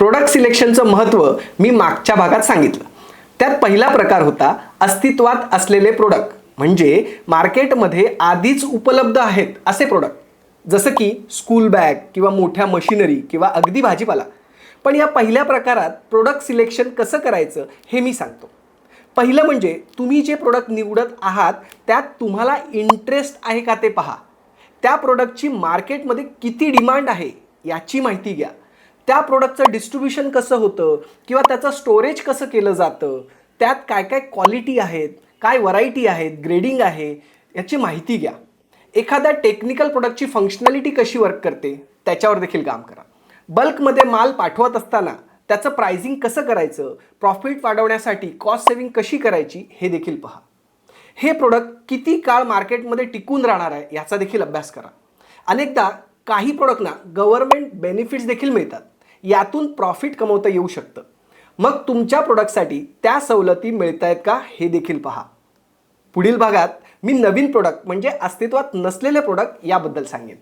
Product सिलेक्शनचं महत्त्व मी मागच्या भागात सांगितलं. त्यात पहिला प्रकार होता अस्तित्वात असलेले प्रोडक्ट म्हणजे मार्केटमध्ये आधीच उपलब्ध आहेत असे प्रोडक्ट जसं की स्कूल बॅग किंवा मोठ्या मशिनरी किंवा अगदी भाजीपाला. पण या पहिल्या प्रकारात प्रोडक्ट सिलेक्शन कसं करायचं हे मी सांगतो. पहिलं म्हणजे तुम्ही जे प्रोडक्ट निवडत आहात त्यात तुम्हाला इंटरेस्ट आहे का ते पहा. त्या प्रोडक्टची मार्केटमध्ये किती डिमांड आहे याची माहिती घ्या. त्या प्रोडक्टचं डिस्ट्रीब्युशन कसं होतं किंवा त्याचं स्टोरेज कसं केलं जातं त्यात काय काय क्वालिटी आहेत काय व्हरायटी आहेत ग्रेडिंग आहे याची माहिती घ्या. एखाद्या टेक्निकल प्रोडक्टची फंक्शनॅलिटी कशी वर्क करते त्याच्यावर देखील काम करा. बल्कमध्ये माल पाठवत असताना त्याचं प्राइसिंग कसं करायचं प्रॉफिट वाढवण्यासाठी कॉस्ट सेव्हिंग कशी करायची हे देखील पहा. हे प्रोडक्ट किती काळ मार्केटमध्ये टिकून राहणार आहे याचा देखील अभ्यास करा. अनेकदा काही प्रोडक्टना गव्हर्नमेंट बेनिफिट्स देखील मिळतात. यातून प्रॉफिट कमवता येऊ शकतं. मग तुमच्या प्रोडक्टसाठी त्या सवलती मिळत आहेत का हे देखील पहा. पुढील भागात मी नवीन प्रोडक्ट म्हणजे अस्तित्वात नसलेले प्रोडक्ट याबद्दल सांगेन.